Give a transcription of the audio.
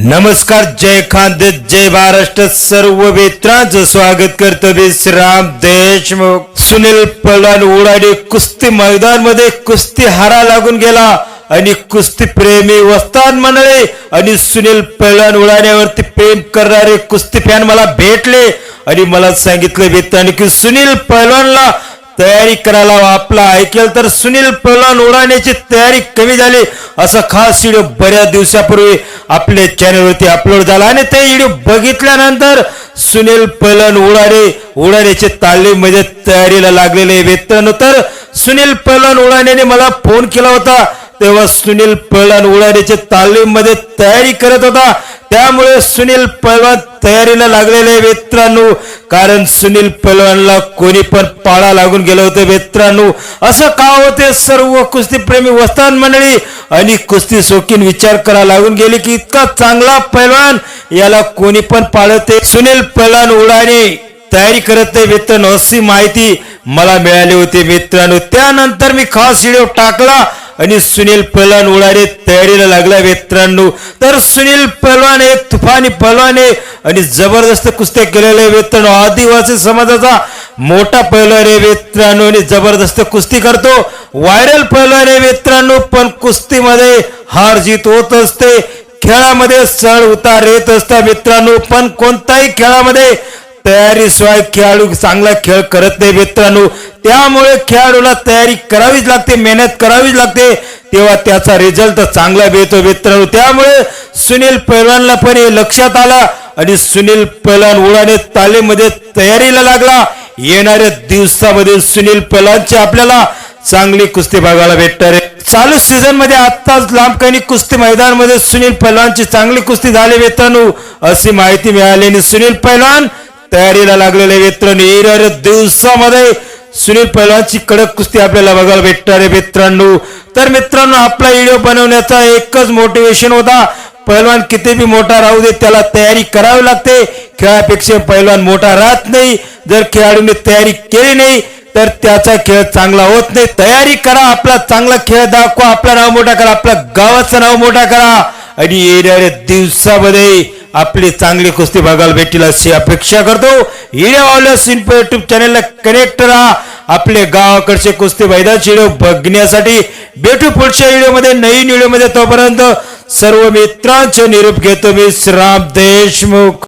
नमस्कार जय खांद जय महाराष्ट्र सर्व वेत्रांच स्वागत करतो मी श्रीराम देशमुख. सुनील पलान उडाडे कुस्ती मैदानमध्ये कुस्ती हारा लागून गेला आणि कुस्ती प्रेमी वस्तान म्हणाले आणि सुनील पैलवान उडाण्यावरती प्रेम करणारे कुस्ती फॅन मला भेटले आणि मला सांगितलं मित्रांनी की सुनील पैलवानला तयारी करायला आपला ऐकेल तर सुनील पैलवान उडाण्याची तयारी कमी झाली. असा खास व्हिडिओ बऱ्याच दिवसापूर्वी आपल्या चॅनलवरती अपलोड झाला आणि ते व्हिडिओ बघितल्यानंतर सुनील पैलवान उडाणे उडाण्याचे तालीममध्ये तयारीला लागलेले वेतन तर सुनील पलन उडाण्याने मला फोन केला होता. तेव्हा सुनील पलन उडाण्याचे तालीममध्ये तयारी करत होता. त्यामुळे सुनील पैलवान तयारीला लागलेले मित्रांनो. कारण सुनील पैलवानला कोणी पण पाळा लागून गेलं होतं मित्रांनो. असं का होते? सर्व कुस्ती प्रेमी वस्तान मंडळी आणि कुस्ती शौकीन विचार करा लागून गेली की इतका चांगला पैलवान याला कोणी पण पाळते. सुनील पैलवान उडाने तयारी करत नाही मित्रांनो. अशी माहिती मला मिळाली होती मित्रांनो. त्यानंतर मी खास व्हिडिओ टाकला. आणि सुनील पहलवान उडारे तयारीला लागला मित्रांनो. तर सुनील पहलवान एक तुफानी पहलवान आहे आणि जबरदस्त कुस्त्या केलेल्या मित्रांनो. आदिवासी समाजाचा मोठा पहलवान आहे मित्रांनो आणि जबरदस्त कुस्ती करतो. व्हायरल पहलवान आहे मित्रांनो पण कुस्तीमध्ये हार जीत होत असते. खेळामध्ये चढ उतार येत असता मित्रांनो पण कोणताही खेळामध्ये तयारीशिवाय खेळाडू चांगला खेळ करत नाही मित्रांनो. त्यामुळे खेळाडूला तयारी करावीच लागते मेहनत करावीच लागते. तेव्हा त्याचा रिझल्ट चांगला मिळतो मित्रांनो. त्यामुळे सुनील पैलवानला पण हे लक्षात आला आणि सुनील पैलवान उडाने तालीमध्ये तयारीला लागला. येणाऱ्या दिवसामध्ये सुनील पैलवानची आपल्याला चांगली कुस्ती बघायला भेटणार आहे. चालू सीझनमध्ये आत्ताच लांबकानी कुस्ती मैदानमध्ये सुनील पैलवानची चांगली कुस्ती झाली मित्रांनो अशी माहिती मिळाली आणि सुनील पैलवान तयारीला लागलेले मित्रांनो येणाऱ्या दिवसामध्ये सुनील पैलवानची कडक कुस्ती आपल्याला बघायला भेटणार आहे मित्रांनो. तर मित्रांनो आपला व्हिडिओ बनवण्याचा एकच मोटिवेशन होता. पैलवान किती बी मोठा राहू दे त्याला तयारी करावी लागते. खेळापेक्षा पैलवान मोठा राहत नाही. जर खेळाडूने तयारी केली नाही तर त्याचा खेळ चांगला होत नाही. तयारी करा आपला चांगला खेळ दाखवा. आपलं नाव मोठा करा आपल्या गावाचं नाव मोठा करा. आणि येणाऱ्या दिवसामध्ये आपली चांगली कुस्ती बघायला भेटील अशी अपेक्षा करतो. व्हिडिओ ऑलर्स इन्फो युट्यूब चॅनलला कनेक्ट राहा. आपले गावाकडचे कुस्ती मैदानचे व्हिडिओ बघण्यासाठी भेटू पुढच्या व्हिडिओमध्ये नवीन व्हिडिओमध्ये तोपर्यंत सर्व मित्रांचे निरोप घेतो मी श्राम देशमुख.